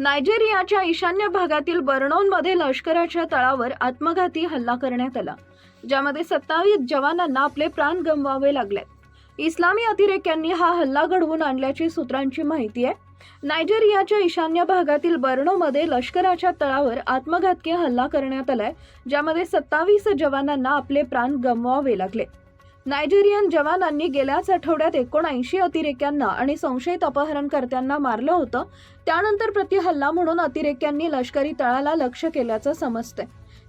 नायजेरियाच्या ईशान्य भागातील बर्नौनमध्ये लष्कराच्या तळावर आत्मघाती हल्ला करण्यात आला ज्यामध्ये सत्तावीस जवानांना आपले प्राण गमवावे लागले. इस्लामी अतिरेक्यांनी हा हल्ला घडवून आणल्याची सूत्रांची माहिती आहे. नायजेरियाच्या ईशान्य भागातील बर्नोमध्ये लष्कराच्या तळावर आत्मघातकी हल्ला करण्यात आलाय ज्यामध्ये सत्तावीस जवानांना आपले प्राण गमवावे लागले. नायजेरियन जवानांनी गेल्याच आठवड्यात एकोणऐंशी अतिरेक्यांना आणि संशयित अपहरणकर्त्यांना मारलं होतं. त्यानंतर प्रतिहल्ला म्हणून अतिरेक्यांनी लष्करी तळाला लक्ष केल्याचं समजतंय.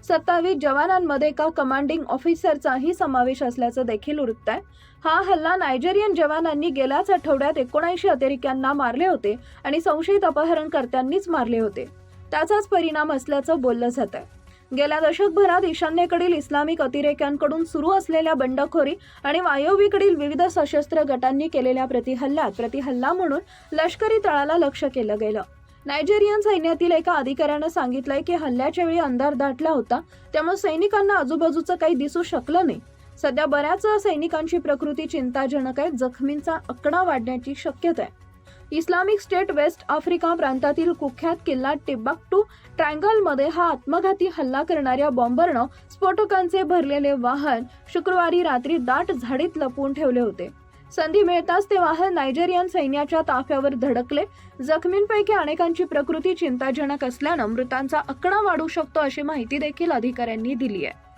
सत्तावीस जवानांमध्ये एका कमांडिंग ऑफिसरचाही समावेश असल्याचं देखील वृत्त आहे हा हल्ला नायजेरियन जवानांनी गेल्याच आठवड्यात एकोणऐंशी अतिरेक्यांना मारले होते आणि संशयित अपहरणकर्त्यांनीच मारले होते. त्याचाच परिणाम असल्याचं बोललं जात आहे गेल्या दशकभरात ईशान्येकडील इस्लामिक अतिरेक्यांकडून सुरू असलेल्या बंडखोरी आणि वायव्येकडील विविध सशस्त्र गटांनी केलेल्या प्रतिहल्ल्यात प्रतिहल्ला म्हणून लष्करी तळाला लक्ष केलं गेलं. नायजेरियन सैन्यातील एका अधिकाऱ्यानं सांगितलंय की हल्ल्याच्या वेळी अंधार दाटला होता त्यामुळे सैनिकांना आजूबाजूचं काही दिसू शकलं नाही. सध्या बऱ्याच सैनिकांची प्रकृती चिंताजनक आहे जखमींचा आकडा वाढण्याची शक्यता आहे. इस्लामिक स्टेट वेस्ट आफ्रिका प्रांतातील कुख्यात किल्ला टिब्बाक्टू ट्रँगलमध्ये हा आत्मघाती हल्ला करणाऱ्या बॉम्बरनं स्फोटकांचे भरलेले वाहन शुक्रवारी रात्री दाट झाडीत लपवून ठेवले होते. संधी मिळताच ते वाहन नायजेरियन सैन्याच्या ताफ्यावर धडकले. जखमींपैकी अनेकांची प्रकृती चिंताजनक असल्यानं मृतांचा आकडा वाढू शकतो अशी माहिती देखील अधिकाऱ्यांनी दिली आहे.